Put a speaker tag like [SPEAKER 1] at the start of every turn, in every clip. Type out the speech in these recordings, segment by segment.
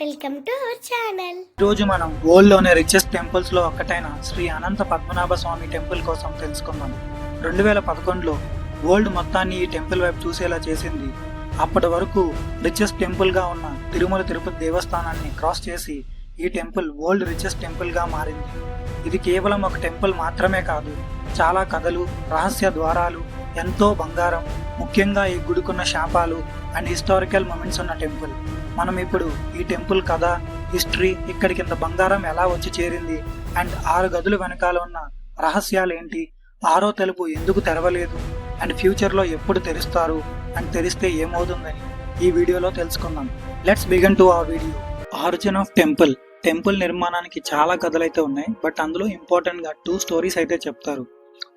[SPEAKER 1] Welcome to our channel
[SPEAKER 2] రోజు మనం వరల్డ్లోనే రిచెస్ట్ టెంపుల్స్లో ఒక్కటైన శ్రీ అనంత పద్మనాభ స్వామి టెంపుల్ కోసం తెలుసుకుందాం. రెండు వేల పదకొండులో వరల్డ్ మొత్తాన్ని ఈ టెంపుల్ వైపు చూసేలా చేసింది. అప్పటి వరకు రిచెస్ట్ టెంపుల్గా ఉన్న తిరుమల తిరుపతి దేవస్థానాన్ని క్రాస్ చేసి ఈ టెంపుల్ వరల్డ్ రిచెస్ట్ టెంపుల్గా మారింది. ఇది కేవలం ఒక టెంపుల్ మాత్రమే కాదు చాలా కథలు రహస్య ద్వారాలు ఎంతో బంగారం ముఖ్యంగా ఈ గుడికున్న శాపాలు అండ్ హిస్టారికల్ మూమెంట్స్ ఉన్న టెంపుల్ మనం ఇప్పుడు ఈ టెంపుల్ కథ హిస్టరీ ఇక్కడికి ఇంత బంగారం ఎలా వచ్చి చేరింది అండ్ ఆరు గదులు వెనకాల ఉన్న రహస్యాలు ఏంటి? ఆరో తలుపు ఎందుకు తెరవలేదు? అండ్ ఫ్యూచర్లో ఎప్పుడు తెరుస్తారు? అండ్ తెరిస్తే ఏమవుతుందని ఈ వీడియోలో తెలుసుకుందాం. లెట్స్ బిగన్ టు ఆ video origin of temple temple నిర్మాణానికి చాలా కథలైతే ఉన్నాయి బట్ అందులో ఇంపార్టెంట్గా టూ స్టోరీస్ అయితే చెప్తారు.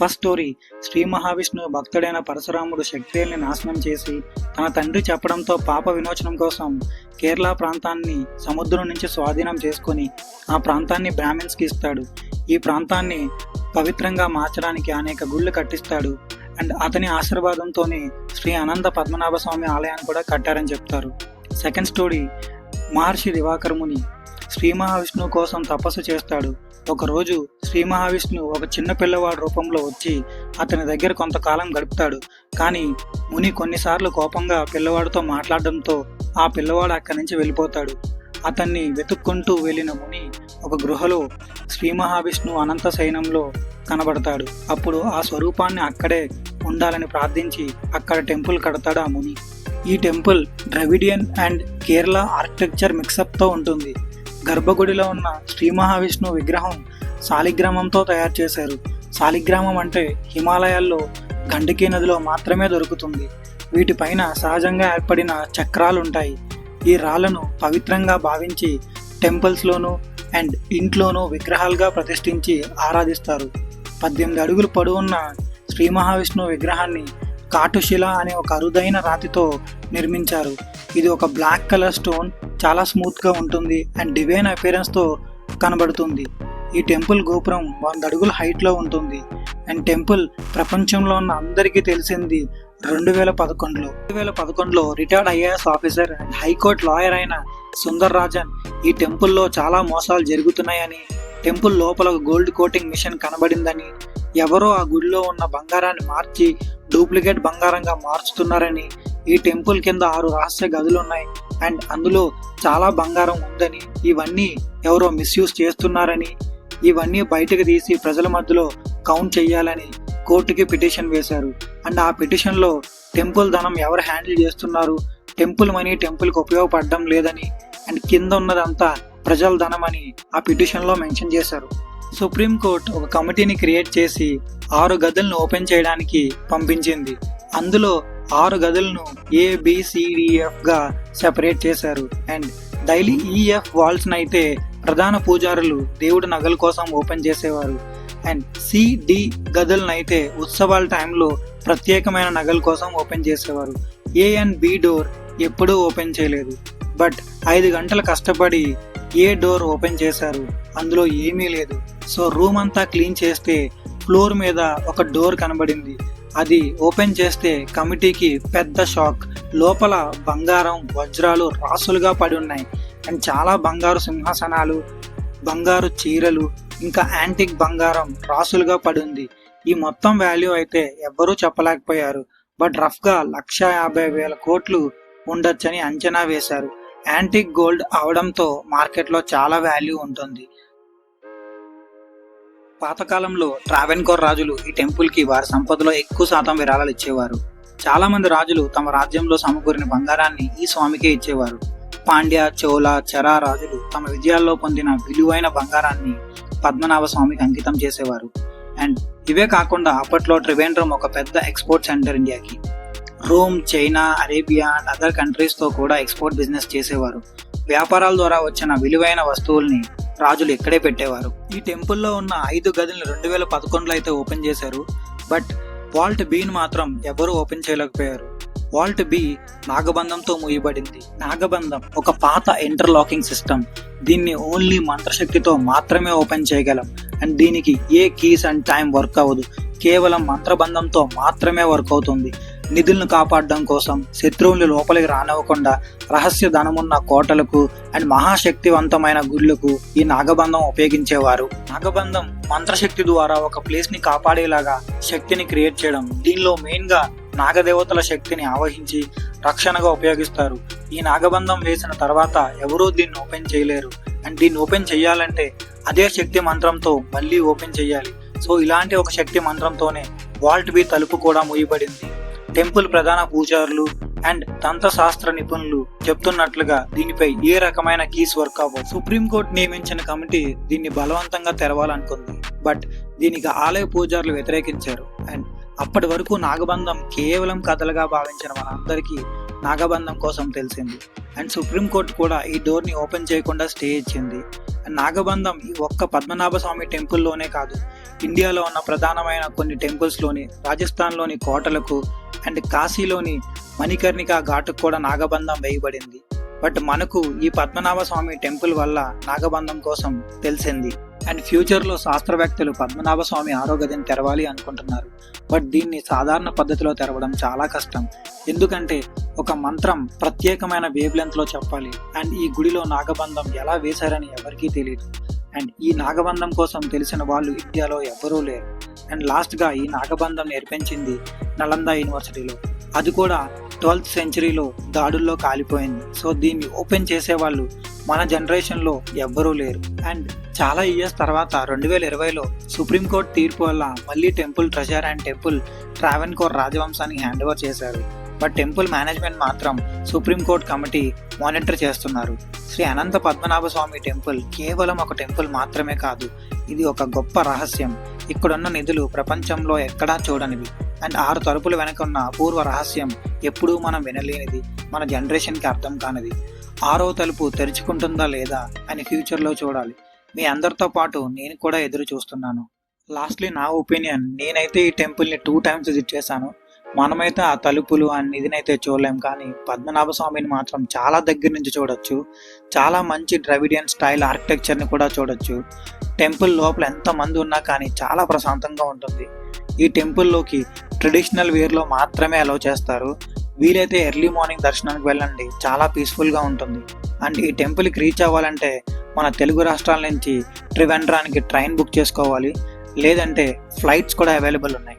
[SPEAKER 2] First story. శ్రీ మహావిష్ణువు భక్తుడైన పరశురాముడు శక్తిని నాశనం చేసి తన తండ్రి చెప్పడంతో పాప విమోచనం కోసం కేరళ ప్రాంతాన్ని సముద్రం నుంచి స్వాధీనం చేసుకొని ఆ ప్రాంతాన్ని బ్రాహ్మిన్స్కి ఇస్తాడు. ఈ ప్రాంతాన్ని పవిత్రంగా మార్చడానికి అనేక గుళ్ళు కట్టిస్తాడు అండ్ అతని ఆశీర్వాదంతోనే శ్రీ అనంత పద్మనాభ స్వామి ఆలయాన్ని కూడా కట్టారని చెప్తారు. Second story. మహర్షి దివాకర్ ముని శ్రీ మహావిష్ణువు కోసం తపస్సు చేస్తాడు. ఒకరోజు శ్రీ మహావిష్ణువు ఒక చిన్న పిల్లవాడి రూపంలో వచ్చి అతని దగ్గర కొంతకాలం గడుపుతాడు. కానీ ముని కొన్నిసార్లు కోపంగా పిల్లవాడితో మాట్లాడడంతో ఆ పిల్లవాడు అక్కడి నుంచి వెళ్ళిపోతాడు. అతన్ని వెతుక్కుంటూ వెళ్ళిన ముని ఒక గృహలో శ్రీ మహావిష్ణువు అనంత సైనంలో కనబడతాడు. అప్పుడు ఆ స్వరూపాన్ని అక్కడే ఉండాలని ప్రార్థించి అక్కడ టెంపుల్ కడతాడు ఆ ముని. ఈ temple Dravidian and Kerala architecture మిక్సప్తో ఉంటుంది. గర్భగుడిలో ఉన్న శ్రీ మహావిష్ణు విగ్రహం శాలిగ్రామంతో తయారు చేశారు. శాలిగ్రామం అంటే హిమాలయాల్లో గండకీ నదిలో మాత్రమే దొరుకుతుంది. వీటిపైన సహజంగా ఏర్పడిన చక్రాలుంటాయి. ఈ రాళ్ళను పవిత్రంగా భావించి టెంపుల్స్లోనూ అండ్ ఇంట్లోనూ విగ్రహాలుగా ప్రతిష్ఠించి ఆరాధిస్తారు. పద్దెనిమిది అడుగులు పొడవున్న శ్రీ మహావిష్ణువు విగ్రహాన్ని కాటుశిల అనే ఒక అరుదైన రాతితో నిర్మించారు. ఇది ఒక బ్లాక్ కలర్ స్టోన్ చాలా స్మూత్గా ఉంటుంది అండ్ డివైన్ అపీరెన్స్తో కనబడుతుంది. ఈ టెంపుల్ గోపురం వంద అడుగుల హైట్లో ఉంటుంది అండ్ టెంపుల్ ప్రపంచంలో ఉన్న అందరికీ తెలిసింది రెండు వేల పదకొండులో రెండు వేల పదకొండులో retired IAS officer and high court lawyer అయిన సుందర్ రాజన్ ఈ టెంపుల్లో చాలా మోసాలు జరుగుతున్నాయని టెంపుల్ లోపల గోల్డ్ కోటింగ్ మిషన్ కనబడిందని ఎవరో ఆ గుడిలో ఉన్న బంగారాన్ని మార్చి డూప్లికేట్ బంగారంగా మార్చుతున్నారని ఈ టెంపుల్ కింద ఆరు రహస్య గదులు ఉన్నాయి. అండ్ అందులో చాలా బంగారం ఉందని ఇవన్నీ ఎవరో మిస్యూజ్ చేస్తున్నారని ఇవన్నీ బయటకు తీసి ప్రజల మధ్యలో కౌంట్ చేయాలని కోర్టుకి పిటిషన్ వేశారు. అండ్ ఆ పిటిషన్లో టెంపుల్ ధనం ఎవరు హ్యాండిల్ చేస్తున్నారు టెంపుల్ మనీ టెంపుల్కి ఉపయోగపడడం లేదని అండ్ కింద ఉన్నదంతా ప్రజల ధనం అని ఆ పిటిషన్లో మెన్షన్ చేశారు. సుప్రీంకోర్టు ఒక కమిటీని క్రియేట్ చేసి ఆరు గదులను ఓపెన్ చేయడానికి పంపించింది. అందులో ఆరు గదులను ఏబిసిడిఎఫ్గా సెపరేట్ చేశారు. అండ్ డైలీ ఈఎఫ్ వాల్స్ అయితే ప్రధాన పూజారులు దేవుడి నగల కోసం ఓపెన్ చేసేవారు. అండ్ సిడి గదులను అయితే ఉత్సవాల టైంలో ప్రత్యేకమైన నగల కోసం ఓపెన్ చేసేవారు. ఏ అండ్ బి డోర్ ఎప్పుడూ ఓపెన్ చేయలేదు. బట్ ఐదు గంటలు కష్టపడి ఏ డోర్ ఓపెన్ చేశారు. అందులో ఏమీ లేదు. సో రూమ్ అంతా క్లీన్ చేస్తే ఫ్లోర్ మీద ఒక డోర్ కనబడింది. అది ఓపెన్ చేస్తే కమిటీకి పెద్ద షాక్. లోపల బంగారం వజ్రాలు రాసులుగా పడి ఉన్నాయి. అండ్ చాలా బంగారు సింహాసనాలు బంగారు చీరలు ఇంకా యాంటిక్ బంగారం రాసులుగా పడి ఉంది. ఈ మొత్తం వాల్యూ అయితే ఎవ్వరూ చెప్పలేకపోయారు. బట్ రఫ్గా లక్ష యాభై వేల కోట్లు ఉండొచ్చని అంచనా వేశారు. యాంటిక్ గోల్డ్ అవడంతో మార్కెట్లో చాలా వాల్యూ ఉంటుంది. పాతకాలంలో ట్రావెన్కోర్ రాజులు ఈ టెంపుల్కి వారి సంపదలో ఎక్కువ శాతం విరాళాలు ఇచ్చేవారు. చాలా మంది రాజులు తమ రాజ్యంలో సమకూరిన బంగారాన్ని ఈ స్వామికే ఇచ్చేవారు. పాండ్య చోళ చరా రాజులు తమ విజయాల్లో పొందిన విలువైన బంగారాన్ని పద్మనాభ స్వామికి అంకితం చేసేవారు. అండ్ ఇవే కాకుండా అప్పట్లో త్రివేంద్రం ఒక పెద్ద ఎక్స్పోర్ట్ సెంటర్ ఇండియాకి Rome China Arabia and other కంట్రీస్తో కూడా ఎక్స్పోర్ట్ బిజినెస్ చేసేవారు. వ్యాపారాల ద్వారా వచ్చిన విలువైన వస్తువుల్ని రాజులు ఇక్కడే పెట్టేవారు. ఈ టెంపుల్లో ఉన్న ఐదు గదులను రెండు వేల పదకొండులో అయితే ఓపెన్ చేశారు. బట్ వాల్ట్ బీని మాత్రం ఎవరూ ఓపెన్ చేయలేకపోయారు. వాల్ట్ బి నాగబంధంతో మూయబడింది. నాగబంధం ఒక పాత ఇంటర్లాకింగ్ సిస్టమ్. దీన్ని ఓన్లీ మంత్రశక్తితో మాత్రమే ఓపెన్ చేయగలం. అండ్ దీనికి ఏ కీస్ అండ్ టైం వర్క్ అవ్వదు. కేవలం మంత్రబంధంతో మాత్రమే వర్క్ అవుతుంది. నిధులను కాపాడడం కోసం శత్రువులు లోపలికి రానివ్వకుండా రహస్య ధనమున్న కోటలకు అండ్ మహాశక్తివంతమైన గుళ్ళకు ఈ నాగబంధం ఉపయోగించేవారు. నాగబంధం మంత్రశక్తి ద్వారా ఒక ప్లేస్ని కాపాడేలాగా శక్తిని క్రియేట్ చేయడం. దీనిలో మెయిన్గా నాగదేవతల శక్తిని ఆవహించి రక్షణగా ఉపయోగిస్తారు. ఈ నాగబంధం వేసిన తర్వాత ఎవరూ దీన్ని ఓపెన్ చేయలేరు. అండ్ దీన్ని ఓపెన్ చేయాలంటే అదే శక్తి మంత్రంతో మళ్ళీ ఓపెన్ చేయాలి. సో ఇలాంటి ఒక శక్తి మంత్రంతోనే వాల్ట్ బి తలుపు కూడా మూయబడింది. టెంపుల్ ప్రధాన పూజారులు అండ్ తంత్రశాస్త్ర నిపుణులు చెప్తున్నట్లుగా దీనిపై ఏ రకమైన కీస్ వర్క్ అవ్వవు సుప్రీంకోర్టు నియమించిన కమిటీ దీన్ని బలవంతంగా తెరవాలనుకుంది. బట్ దీనికి ఆలయ పూజారులు వ్యతిరేకించారు. అండ్ అప్పటి వరకు నాగబంధం కేవలం కథలుగా భావించిన మనందరికీ నాగబంధం కోసం తెలిసింది. అండ్ సుప్రీంకోర్టు కూడా ఈ డోర్ని ఓపెన్ చేయకుండా స్టే ఇచ్చింది. నాగబంధం ఈ ఒక్క పద్మనాభ స్వామి టెంపుల్లోనే కాదు ఇండియాలో ఉన్న ప్రధానమైన కొన్ని టెంపుల్స్లోని రాజస్థాన్లోని కోటలకు అండ్ కాశీలోని మణికర్ణిక ఘాటుకు కూడా నాగబంధం వేయబడింది. బట్ మనకు ఈ పద్మనాభ స్వామి టెంపుల్ వల్ల నాగబంధం కోసం తెలిసింది. అండ్ ఫ్యూచర్లో శాస్త్రవేత్తలు పద్మనాభ స్వామి ఆరోగ్యం తెరవాలి అనుకుంటున్నారు. బట్ దీన్ని సాధారణ పద్ధతిలో తెరవడం చాలా కష్టం. ఎందుకంటే ఒక మంత్రం ప్రత్యేకమైన వేవ్ లెంత్లో చెప్పాలి. అండ్ ఈ గుడిలో నాగబంధం ఎలా వేశారని ఎవరికీ తెలియదు అండ్ ఈ నాగబంధం కోసం తెలిసిన వాళ్ళు ఇండియాలో ఎవరూ లేరు. అండ్ లాస్ట్గా ఈ నాగబంధం నేర్పించింది నలంద యూనివర్సిటీలో. అది కూడా ట్వెల్త్ సెంచరీలో దాడుల్లో కాలిపోయింది. సో దీన్ని ఓపెన్ చేసేవాళ్ళు మన జనరేషన్లో ఎవ్వరూ లేరు. అండ్ చాలా ఇయర్స్ తర్వాత రెండు వేల ఇరవైలో సుప్రీంకోర్టు తీర్పు వల్ల మళ్ళీ temple treasure and temple Travancore రాజవంశానికి hand over చేశారు. బట్ టెంపుల్ మేనేజ్మెంట్ మాత్రం సుప్రీంకోర్టు కమిటీ మానిటర్ చేస్తున్నారు. శ్రీ అనంత పద్మనాభ స్వామి టెంపుల్ కేవలం ఒక టెంపుల్ మాత్రమే కాదు ఇది ఒక గొప్ప రహస్యం. ఇక్కడున్న నిధులు ప్రపంచంలో ఎక్కడా చూడనివి. అండ్ ఆరు తలుపుల వెనక ఉన్న అపూర్వ రహస్యం ఎప్పుడూ మనం వినలేనిది మన జనరేషన్కి అర్థం కానిది. ఆరో తలుపు తెరుచుకుంటుందా లేదా అని ఫ్యూచర్లో చూడాలి. మీ అందరితో పాటు నేను కూడా ఎదురు చూస్తున్నాను లాస్ట్లీ నా ఒపీనియన్ నేనైతే ఈ టెంపుల్ని టూ టైమ్స్ విజిట్ చేశాను. మనమైతే ఆ తలుపులు ఆ నిధినైతే చూడలేం కానీ పద్మనాభ స్వామిని మాత్రం చాలా దగ్గర నుంచి చూడొచ్చు. చాలా మంచి ద్రవిడియన్ స్టైల్ ఆర్కిటెక్చర్ని కూడా చూడొచ్చు. టెంపుల్ లోపల ఎంత మంది ఉన్నా కానీ చాలా ప్రశాంతంగా ఉంటుంది. ఈ టెంపుల్లోకి ట్రెడిషనల్ వేర్లో మాత్రమే అలౌ చేస్తారు. వీలైతే ఎర్లీ మార్నింగ్ దర్శనానికి వెళ్ళండి. చాలా పీస్ఫుల్గా ఉంటుంది. అండ్ ఈ టెంపుల్కి రీచ్ అవ్వాలంటే మన తెలుగు రాష్ట్రాల నుంచి ట్రివెండ్రానికి ట్రైన్ బుక్ చేసుకోవాలి. లేదంటే ఫ్లైట్స్ కూడా అవైలబుల్ ఉన్నాయి.